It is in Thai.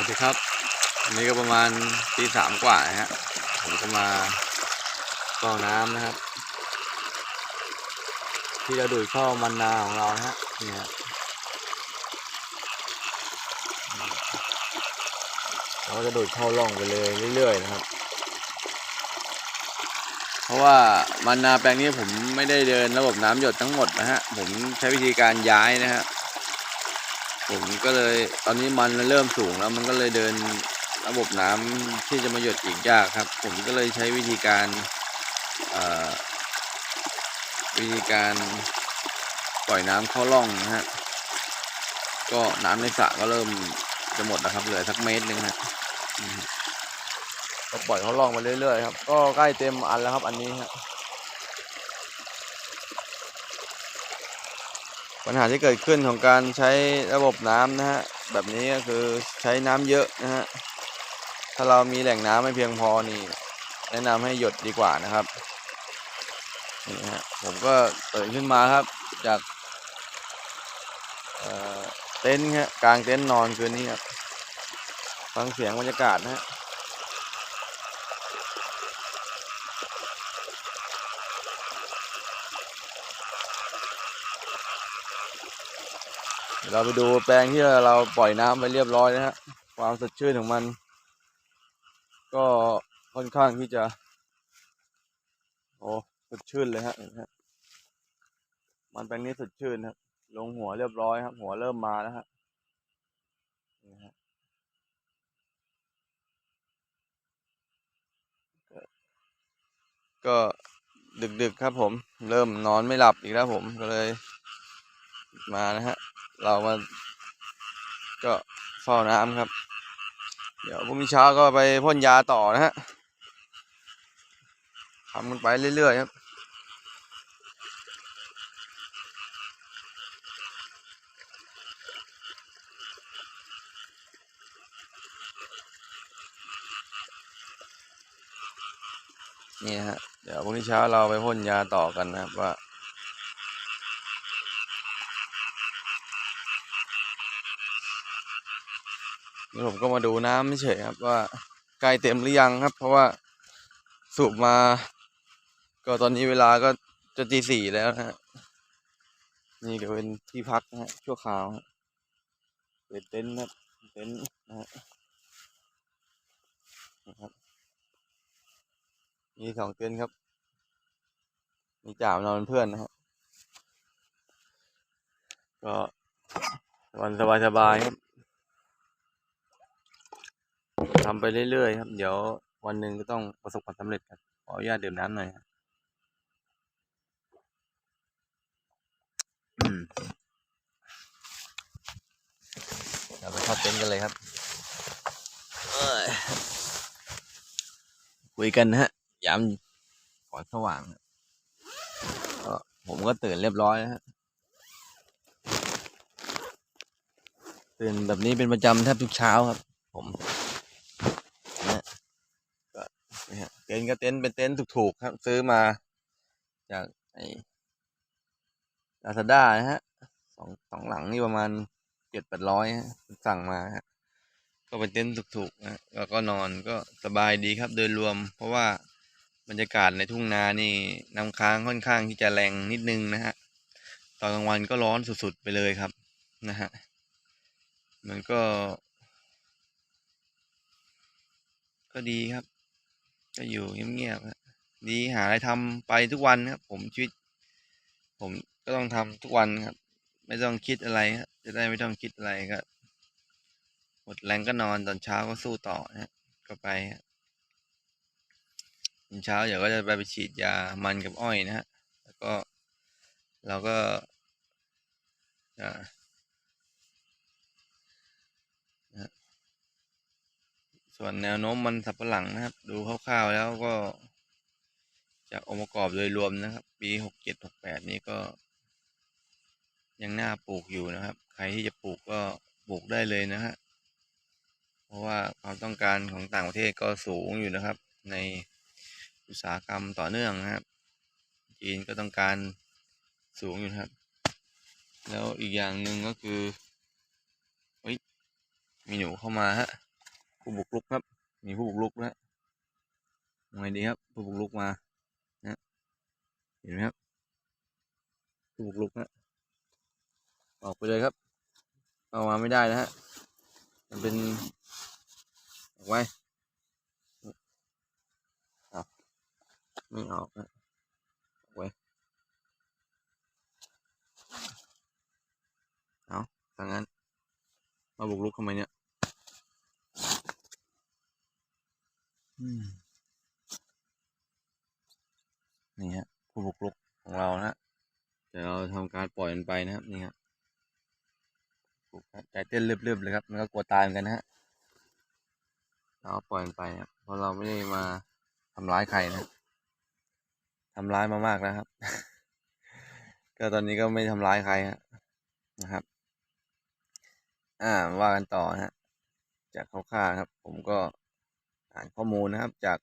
วัสดีครับอันนี้ก็ประมาณตีสามกว่านะฮะผมก็มาต่อน้ำนะครับ ที่เราดูดเข้ามันนาของเรานะฮะนี่ฮะเราก็จะดูดเข้าร่องไปเลยเรื่อยๆนะครับ เพราะว่ามันนาแปลงนี้ผมไม่ได้เดินระบบน้ำหยดทั้งหมดนะฮะผมใช้วิธีการย้ายนะฮะ ผมก็เลยตอนนี้มันเริ่มสูงแล้วมันก็เลยเดินระบบน้ำที่จะมาหยดอีกยากครับ ผมก็เลยใช้วิธีการวิธีการปล่อยน้ำเข้าร่องนะฮะก็น้ำในสระก็เริ่มจะหมดแล้วครับ เหลือสักเมตรหนึ่งฮะก็ปล่อยเข้าร่องไปเรื่อยๆครับ ก็ใกล้เต็มอันแล้วครับ อันนี้ฮะ ปัญหาที่เกิดขึ้นของการใช้ระบบน้ำนะฮะแบบนี้ก็คือใช้น้ำเยอะนะฮะถ้าเรามีแหล่งน้ำไม่เพียงพอนี่ แนะนำให้หยดดีกว่านะครับนี่ฮะผมก็ตื่นขึ้นมาครับจากเเต็นท์ฮะกลางเต็นท์นอนคืนนี้ครับฟังเสียงบรรยากาศนะฮะ เราไปดูแปลงที่เราปล่อยน้ำไปเรียบร้อยนะฮะ ความสดชื่นของมัน ก็ค่อนข้างที่จะ โอ้สดชื่นเลยฮะเห็นไหมฮะมันแปลงนี้สดชื่นครับ ลงหัวเรียบร้อยครับ หัวเริ่มมาแล้วฮะนี่ฮะก็ก็ดึกๆครับผม เริ่มนอนไม่หลับอีกแล้วผมก็เลย มานะฮะ เรามาก็เฝ้าน้ำครับ เดี๋ยวพรุ่งนี้เช้าก็ไปพ่นยาต่อนะฮะทำมันไปเรื่อยๆครับนี่ฮะ เดี๋ยวพรุ่งนี้เช้าเราไปพ่นยาต่อกันนะครับว่า ผมก็มาดูน้ำเฉยครับว่าใกล้เต็มหรือยังครับ เพราะว่าสูบมา ก็ตอนนี้เวลาก็จะตีสี่แล้วนะฮะนี่เดี๋ยวเป็นที่พักนะฮะชั่วคราวเป็นเต็นท์ครับเต็นท์นะฮะนะครับมีสองเต็นท์ครับ มีจ่าวนอนเป็นเพื่อนนะฮะก็วันสบายๆครับ ทำไปเรื่อยๆครับ เดี๋ยววันหนึ่งก็ต้องประสบความสำเร็จครับขออนุญาตดื่มน้ำหน่อยครับเดี๋ยวไปเข้าเต็นท์กันเลยครับคุยกันฮะยามก่อนสว่างก็ผมก็ตื่นเรียบร้อยฮะตื่นแบบนี้เป็นประจำแทบทุกเช้าครับ ผม นี่ฮะเต็นท์ก็เต็นท์เป็นเต็นท์ถูกๆครับ ซื้อมา จากไอ้ลาซาด้านะฮะสองสองหลังนี่ประมาณเจ็ดแปดร้อยสั่งมาฮะก็เป็นเต็นท์ถูกๆนะแล้วก็นอนก็สบายดีครับโดยรวม เพราะว่าบรรยากาศในทุ่งนานี่น้ำค้างค่อนข้างที่จะแรงนิดนึงนะฮะตอนกลางวันก็ร้อนสุดๆไปเลยครับนะฮะมันก็ ก็ดีครับ ก็อยู่เงียบๆดีหาอะไรทำไปทุกวันครับ ผมชีวิต ผมก็ต้องทำทุกวันครับ ไม่ต้องคิดอะไรครับจะได้ไม่ต้องคิดอะไรก็หมดแรงก็นอนตอนเช้าก็สู้ต่อนะก็ไปตอนเช้าเดี๋ยวก็จะไปไปฉีดยามันกับอ้อยนะฮะแล้วก็เราก็จะนะฮะ ส่วนแนวโน้มมันสับปะหลังนะครับ ดูคร่าวๆแล้วก็ จากองค์ประกอบโดยรวมนะครับ ปีหกเจ็ดหกแปดนี้ก็ ยังน่าปลูกอยู่นะครับ ใครที่จะปลูกก็ปลูกได้เลยนะฮะเพราะว่าความต้องการของต่างประเทศก็สูงอยู่นะครับ ในอุตสาหกรรมต่อเนื่องนะครับ จีนก็ต้องการสูงอยู่ครับ แล้วอีกอย่างหนึ่งก็คือเฮ้ยมีหนูเข้ามาฮะ ผู้บุกรุกครับ มีผู้บุกรุกนะฮะยังไงดีครับ ผู้บุกรุกมานะเห็นไหมครับ ผู้บุกรุกนะออกไปเลยครับเอามาไม่ได้นะฮะมันเป็นออกไว้เอาไม่ออกนะออกไว้เอาถ้างั้นมาบุกรุกทำไมเนี่ย อืม นี่ฮะผู้บุกรุกของเรานะฮะเดี๋ยวเราทำการปล่อยมันไปนะครับนี่ฮะใจเต้นเรียบๆเลยครับ มันก็กลัวตายเหมือนกันนะฮะเราปล่อยมันไปครับเพราะเราไม่ได้มาทำร้ายใครนะทำร้ายมามากแล้วครับ ก็ตอนนี้ก็ไม่ทำร้ายใครฮะนะครับ อ่าว่ากันต่อนะฮะ จากคร่าวๆครับ ผมก็านข้อมูลนะครับจาก